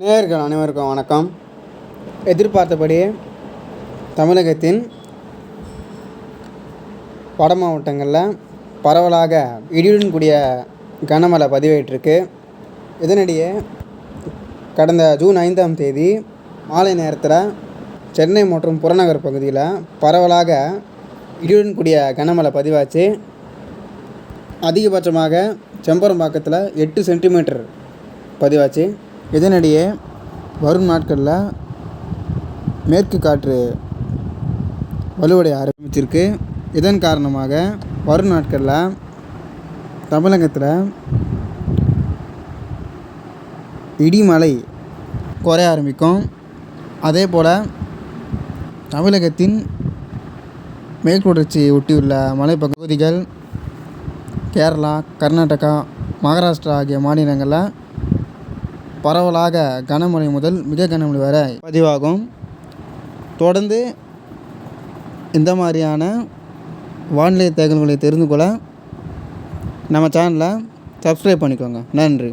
நேர்கள் அனைவருக்கும் வணக்கம். எதிர்பார்த்தபடி தமிழகத்தின் வட மாவட்டங்களில் பரவலாக இடியுடன் கூடிய கனமழை பதிவேற்றிருக்கு. இதனிடையே கடந்த ஜூன் ஐந்தாம் தேதி மாலை நேரத்தில் சென்னை மற்றும் புறநகர் பகுதியில் பரவலாக இடியுடன் கூடிய கனமழை பதிவாச்சு. அதிகபட்சமாக செம்பரம்பாக்கத்தில் எட்டு சென்டிமீட்டர் பதிவாச்சு. இதனிடையே வரும் நாட்களில் மேற்கு காற்று வலுவடைய ஆரம்பிச்சிருக்கு. இதன் காரணமாக வரும் நாட்களில் தமிழகத்தில் இடிமலை குறைய ஆரம்பிக்கும். அதே போல் தமிழகத்தின் மேற்கு தொடர்ச்சியை ஒட்டியுள்ள மலைப்பகுதிகள் கேரளா கர்நாடகா மகாராஷ்டிரா ஆகிய மாநிலங்களில் பரவலாக கனமழை முதல் மிக கனமழை வரை பதிவாகும். தொடர்ந்து இந்த மாதிரியான வானிலை தகவல்களை தெரிந்து கொள்ள நம்ம சேனலை சப்ஸ்கிரைப் பண்ணிக்கோங்க. நன்றி.